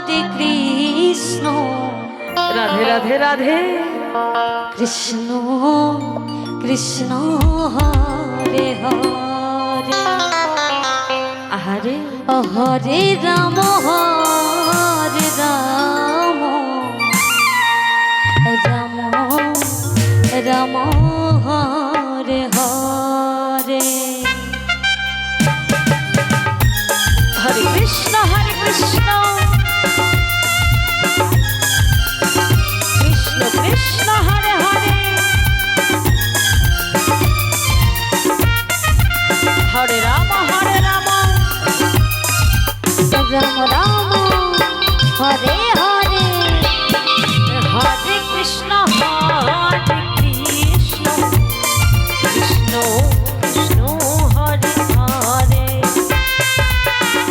হরে কৃষ্ণ। রাধে রাধে রাধে। কৃষ্ণ কৃষ্ণ হরে হরে। আহারে হরে রাম হরে রাম।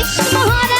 মহারাজ